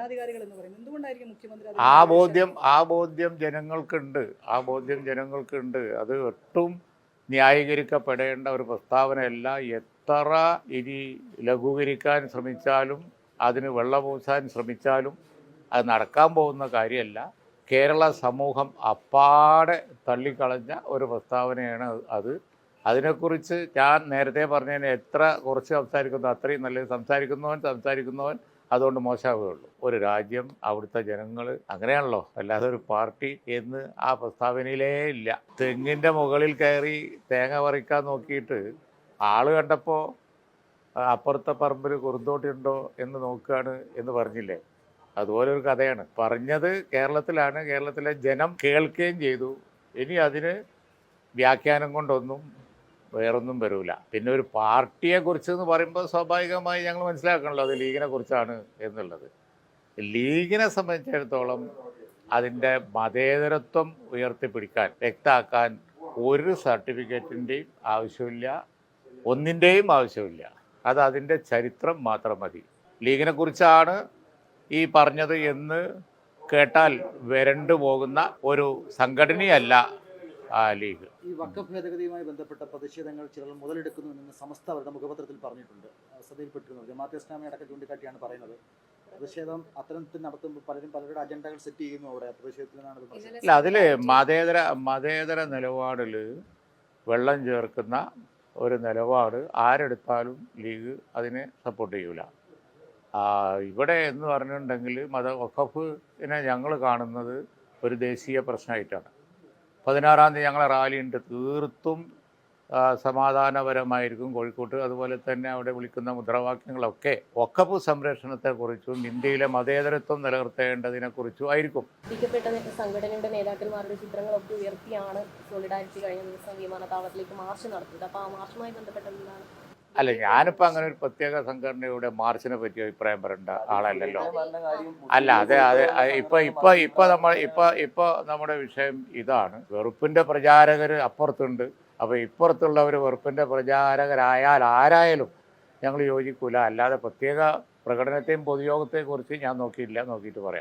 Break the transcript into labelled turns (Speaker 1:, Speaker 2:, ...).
Speaker 1: ഭരണാധികാരികൾ എന്ന് പറയുന്നത്? എന്തുകൊണ്ടായിരിക്കും മുഖ്യമന്ത്രി
Speaker 2: ആ ബോധ്യം ആ ബോധ്യം ജനങ്ങൾക്കുണ്ട്. ആ ബോധ്യം ജനങ്ങൾക്കുണ്ട്. അത് ഒട്ടും ന്യായീകരിക്കപ്പെടേണ്ട ഒരു പ്രസ്താവനയല്ല. എത്ര ഇനി ലഘൂകരിക്കാൻ ശ്രമിച്ചാലും അതിന് വെള്ളപൂശാൻ ശ്രമിച്ചാലും അത് നടക്കാൻ പോകുന്ന കാര്യമല്ല. കേരള സമൂഹം അപ്പാടെ തള്ളിക്കളഞ്ഞ ഒരു പ്രസ്താവനയാണ് അത്. അതിനെക്കുറിച്ച് ഞാൻ നേരത്തെ പറഞ്ഞതിന് എത്ര കുറച്ച് സംസാരിക്കുന്നു അത്രയും നല്ലത് സംസാരിക്കുന്നവൻ സംസാരിക്കുന്നവൻ അതുകൊണ്ട് മോശമാവുകയുള്ളൂ ഒരു രാജ്യം അവിടുത്തെ ജനങ്ങൾ അങ്ങനെയാണല്ലോ. അല്ലാതെ ഒരു പാർട്ടി എന്ന് ആ പ്രസ്താവനയിലേ ഇല്ല. തെങ്ങിന്റെ മുകളിൽ കയറി തേങ്ങ പറിക്കാൻ നോക്കിയിട്ട് ആൾ കണ്ടപ്പോൾ അപ്പുറത്തെ പറമ്പിൽ കുറുന്തോട്ടിയുണ്ടോ എന്ന് നോക്കുകയാണ് എന്ന് പറഞ്ഞില്ലേ? അതുപോലെ ഒരു കഥയാണ്. പറഞ്ഞത് കേരളത്തിലാണ്. കേരളത്തിലെ ജനം കേൾക്കുകയും ചെയ്തു. ഇനി അതിന് വ്യാഖ്യാനം കൊണ്ടൊന്നും വേറൊന്നും വരൂല. പിന്നെ ഒരു പാർട്ടിയെ കുറിച്ച് എന്ന് പറയുമ്പോൾ സ്വാഭാവികമായി ഞങ്ങൾ മനസ്സിലാക്കണല്ലോ അത് ലീഗിനെ കുറിച്ചാണ് എന്നുള്ളത്. ലീഗിനെ സംബന്ധിച്ചിടത്തോളം അതിന്റെ മതേതരത്വം ഉയർത്തിപ്പിടിക്കാൻ വ്യക്തമാക്കാൻ ഒരു സർട്ടിഫിക്കറ്റിന്റെയും ആവശ്യമില്ല ഒന്നിന്റെയും ആവശ്യമില്ല. അത് അതിന്റെ ചരിത്രം മാത്രം മതി. ലീഗിനെ കുറിച്ചാണ് ഈ പറഞ്ഞത് എന്ന് കേട്ടാൽ വരണ്ടു പോകുന്ന ഒരു സംഘടനയല്ല ആ ലീഗ്.
Speaker 3: ഈ വക്കഫ് ഭേദഗതിയുമായി ബന്ധപ്പെട്ട പ്രതിഷേധങ്ങൾ ചിലർ മുതലെടുക്കുന്നു എന്ന് സമസ്ത അവരുടെ മുഖപത്രത്തിൽ പറഞ്ഞിട്ടുണ്ട്. ശ്രദ്ധയിൽപ്പെട്ടിരുന്നു ജമാഅത്തെ ഇസ്ലാമി അടക്കം ചൂണ്ടിക്കാട്ടിയാണ് പറയുന്നത്. പ്രതിഷേധം അത്തരത്തിൽ നടത്തുമ്പോൾ പലരും പലരുടെ അജണ്ടകൾ സെറ്റ് ചെയ്യുന്നു അവിടെ. പ്രശ്നം.
Speaker 2: അല്ല അതിൽ മതേതര മതേതര നിലപാടിൽ വെള്ളം ചേർക്കുന്ന ഒരു നിലപാട് ആരെടുത്താലും ലീഗ് അതിനെ സപ്പോർട്ട് ചെയ്യൂല. ആ, ഇവിടെ എന്ന് പറഞ്ഞിട്ടുണ്ടെങ്കിൽ മത വഖഫിനെ ഞങ്ങൾ കാണുന്നത് ഒരു ദേശീയ പ്രശ്നമായിട്ടാണ്. പതിനാറാം തീയതി ഞങ്ങളെ റാലി ഉണ്ട്. തീർത്തും സമാധാനപരമായിരിക്കും കോഴിക്കോട്ട്. അതുപോലെ തന്നെ അവിടെ വിളിക്കുന്ന മുദ്രാവാക്യങ്ങളൊക്കെ ഒക്കപ്പ് സംരക്ഷണത്തെക്കുറിച്ചും ഇന്ത്യയിലെ മതേതരത്വം നിലനിർത്തേണ്ടതിനെക്കുറിച്ചും ആയിരിക്കും.
Speaker 4: സംഘടനയുടെ നേതാക്കന്മാരുടെ ചിത്രങ്ങളൊക്കെ ഉയർത്തിയാണ് സോളിഡാരിറ്റി കഴിഞ്ഞ ദിവസം വിമാനത്താവളത്തിലേക്ക് മാർച്ച് നടത്തിയത് അപ്പോൾ ആ മാർച്ചുമായി ബന്ധപ്പെട്ട എന്താണ്
Speaker 2: അല്ല ഞാനിപ്പോൾ അങ്ങനെ ഒരു പ്രത്യേക സംഘടനയുടെ മാർച്ചിനെ പറ്റി അഭിപ്രായം പറയേണ്ട ആളല്ലല്ലോ. അല്ല അതെ അതെ ഇപ്പൊ ഇപ്പൊ ഇപ്പൊ നമ്മൾ ഇപ്പൊ ഇപ്പൊ നമ്മുടെ വിഷയം ഇതാണ്. വെറുപ്പിന്റെ പ്രചാരകർ അപ്പുറത്തുണ്ട്. അപ്പൊ ഇപ്പുറത്തുള്ളവർ വെറുപ്പിന്റെ പ്രചാരകരായാൽ ആരായാലും ഞങ്ങൾ യോജിക്കൂല. അല്ലാതെ പ്രത്യേക പ്രകടനത്തെയും പൊതുയോഗത്തെയും കുറിച്ച് ഞാൻ നോക്കിയില്ല നോക്കിയിട്ട് പറയാം.